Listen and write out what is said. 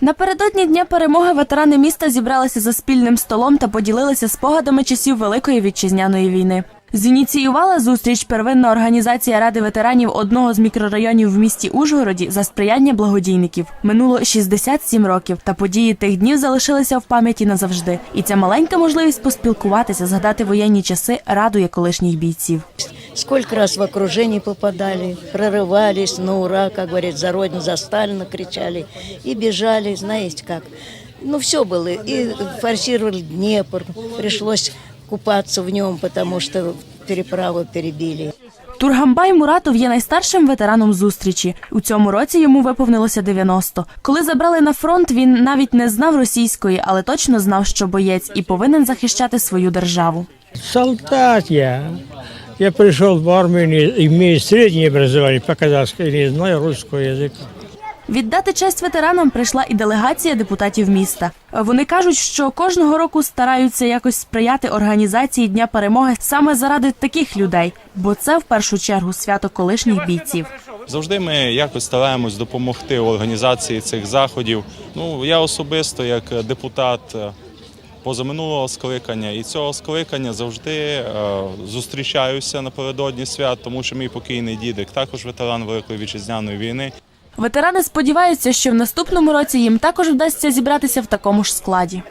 Напередодні дня перемоги ветерани міста зібралися за спільним столом та поділилися спогадами часів Великої вітчизняної війни. Зініціювала зустріч первинна організація ради ветеранів одного з мікрорайонів в місті Ужгороді за сприяння благодійників. Минуло 67 років, та події тих днів залишилися в пам'яті назавжди. І ця маленька можливість поспілкуватися, згадати воєнні часи радує колишніх бійців. Сколько раз в окружение попадали, прорывались на ура, как говорят, за Родину, за Сталина кричали и бежали, знаете как. Ну, все было. И форсировали Днепр, пришлось купаться в нем, потому что переправу перебили. Тургамбай Муратов є найстаршим ветераном зустрічі. У цьому році йому виповнилося 90. Коли забрали на фронт, він навіть не знав російської, але точно знав, що боєць і повинен захищати свою державу. Солдат я. Я пришел в армию, имея среднее образование по казахски, не знаю русского языка. Віддати честь ветеранам прийшла і делегація депутатів міста. Вони кажуть, що кожного року стараються якось сприяти організації Дня перемоги саме заради таких людей, бо це в першу чергу свято колишніх бійців. Завжди ми якось стараємось допомогти в організації цих заходів. Ну я особисто, як депутат е, позаминулого скликання і цього скликання завжди е, зустрічаюся напередодні свят, тому що мій покійний дідик також ветеран Великої вітчизняної війни. Ветерани сподіваються, що в наступному році їм також вдасться зібратися в такому ж складі.